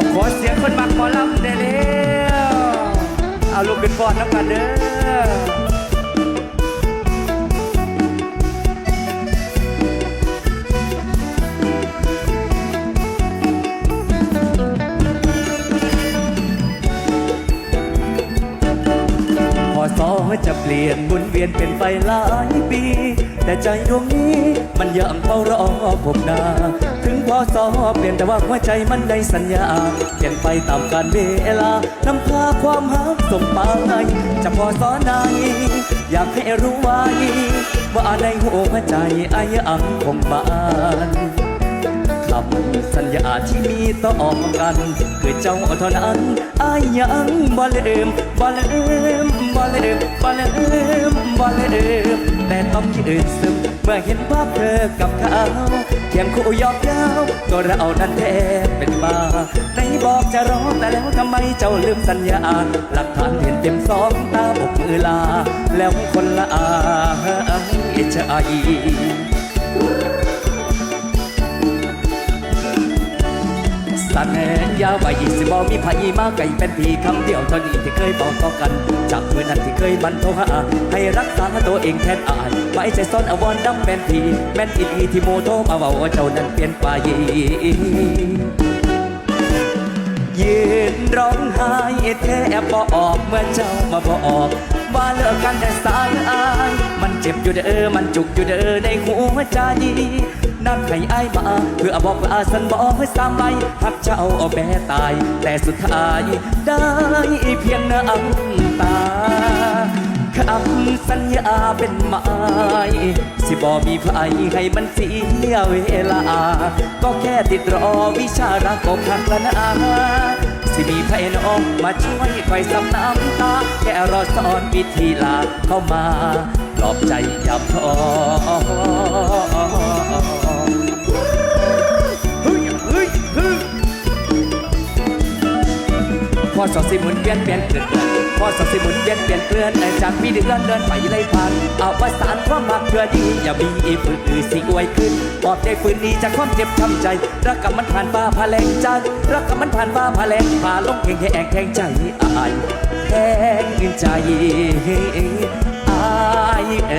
าขอเสียงคนบักหมอลำได้แล้วเอาลูกเป็นฟอนน้ำกันเด้อ อสอจะเปลี่ยนหมุนเวียนเป็นไปหลายปี แต่ใจดวงนี้มันยังเฝ้ารอผมนา ถึงพอสอเปลี่ยนแต่ว่าหัวใจมันได้สัญญา เปลี่ยนไปตามกาลเวลานำพาความหักส่งไปจะพอสอไหนอยากให้รู้ไว้ว่าในหัวใจไอ้ยังคงบาน คำสัญญาที่มีต่อกัน คือเจ้าเท่านั้นอายยังบ่ลืมบ่ลืมบ่ลืมบ่ลืมบ่ลืมแต่ต้องยืนซึมเมื่อเห็นภาพเธอกับเขาเคียงคู่ยอกยาตัวเรานั้นแทบเป็นบ้าไหนบอกจะรอแต่แล้วทำไมเจ้าลืมสัญญาหลักฐานเห็นเต็มสองตาบกมือลา แล้วคนละอาใจ สัญญาว่ายี่สิบอมีไผมากไก่เป็นผีคำเดียวเท่านี้ที่เคยบอกต่อกัน จากเมื่อนั้นที่เคยบันโทหาให้รักษาตัวเองแทนอายไว้ใจซ่อนอวรดำแม่นผีแม่นอีดีที่โมโทมาว่าว่าเจ้านั้นเปลี่ยนไปยืนร้องไห้แทบบ่ออกเมื่อเจ้ามาบอกว่าเลิกกันแต่สายอาย มันเจ็บอยู่เด้อมันจุกอยู่เด้อในหัวใจ นั่นให้อายมาเพื่อบอกว่าสันบอกให้สามใบหักเจ้าเอาแม่ตาย แต่สุดท้ายได้เพียงน้ำตาคำสัญญาเป็นไม้สิบอมีไผให้มันเสียเวลา ก็แค่ติดรอวิชารักอกหักละนาสิมีไผน้องมาช่วยคอยซับน้ำตา แค่รอสอนวิธีลาเข้ามาปลอบใจยามท้อ อสอสิหมุนเปลี่ยนเปลี่ยนเปลี่ยนเปลี่ยนพอสอสิหมุนเปลี่ยนเปลี่ยนเปลี่ยนจากปีเดือนเดินไปเลยผ่านเอาวสานความมักเพื่อดีอย่ามีอีฝืนอือสิอวยขึ้นปอบใจฝืนนี้จากความเจ็บช้ำใจ รักกับมันผ่านฟ้าพาแรงใจรักกับมันผ่านฟ้าพาแรงพาลงแข่งแข่งแข่งใจอายแข่งใจอายเอ